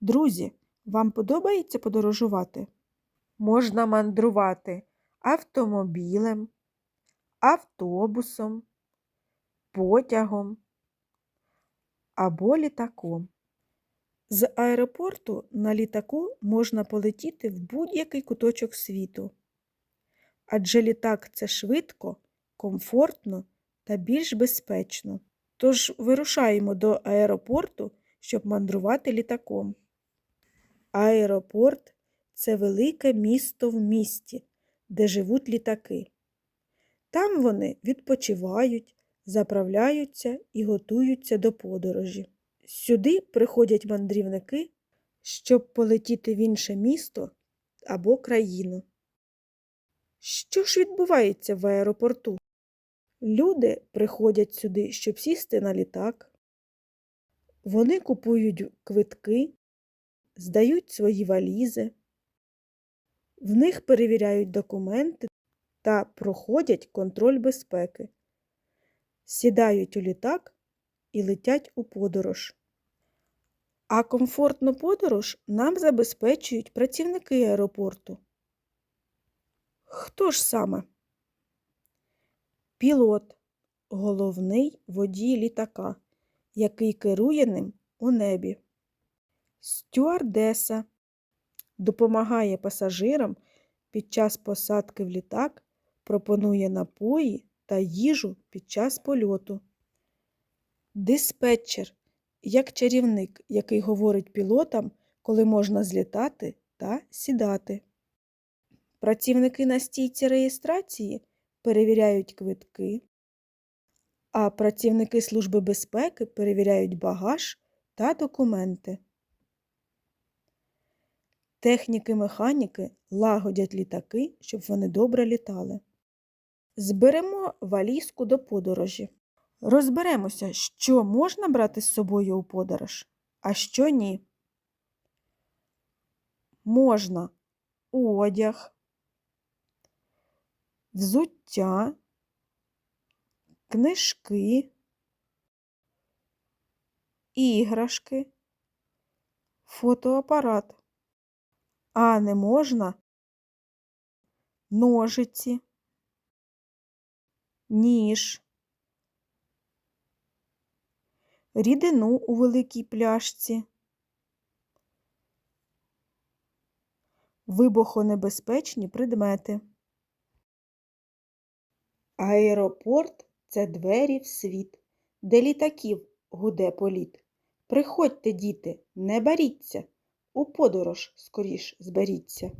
Друзі, вам подобається подорожувати? Можна мандрувати автомобілем, автобусом, потягом або літаком. З аеропорту на літаку можна полетіти в будь-який куточок світу. Адже літак це швидко, комфортно та більш безпечно. Тож вирушаємо до аеропорту, щоб мандрувати літаком. Аеропорт це велике місто в місті, де живуть літаки. Там вони відпочивають, заправляються і готуються до подорожі. Сюди приходять мандрівники, щоб полетіти в інше місто або країну. Що ж відбувається в аеропорту? Люди приходять сюди, щоб сісти на літак. Вони купують квитки, здають свої валізи, в них перевіряють документи та проходять контроль безпеки, сідають у літак і летять у подорож. А комфортну подорож нам забезпечують працівники аеропорту. Хто ж саме? Пілот головний водій літака, який керує ним у небі. Стюардеса допомагає пасажирам під час посадки в літак, пропонує напої та їжу під час польоту. Диспетчер як чарівник, який говорить пілотам, коли можна злітати та сідати. Працівники на стійці реєстрації перевіряють квитки, а працівники Служби безпеки перевіряють багаж та документи. Техніки-механіки лагодять літаки, щоб вони добре літали. Зберемо валізку до подорожі. Розберемося, що можна брати з собою у подорож, а що ні. Можна одяг, взуття, книжки, іграшки, фотоапарат, а не можна ножиці, ніж, рідину у великій пляшці, вибухонебезпечні предмети. Аеропорт це двері в світ, де літаків гуде політ. Приходьте, діти, не баріться, у подорож скоріш зберіться.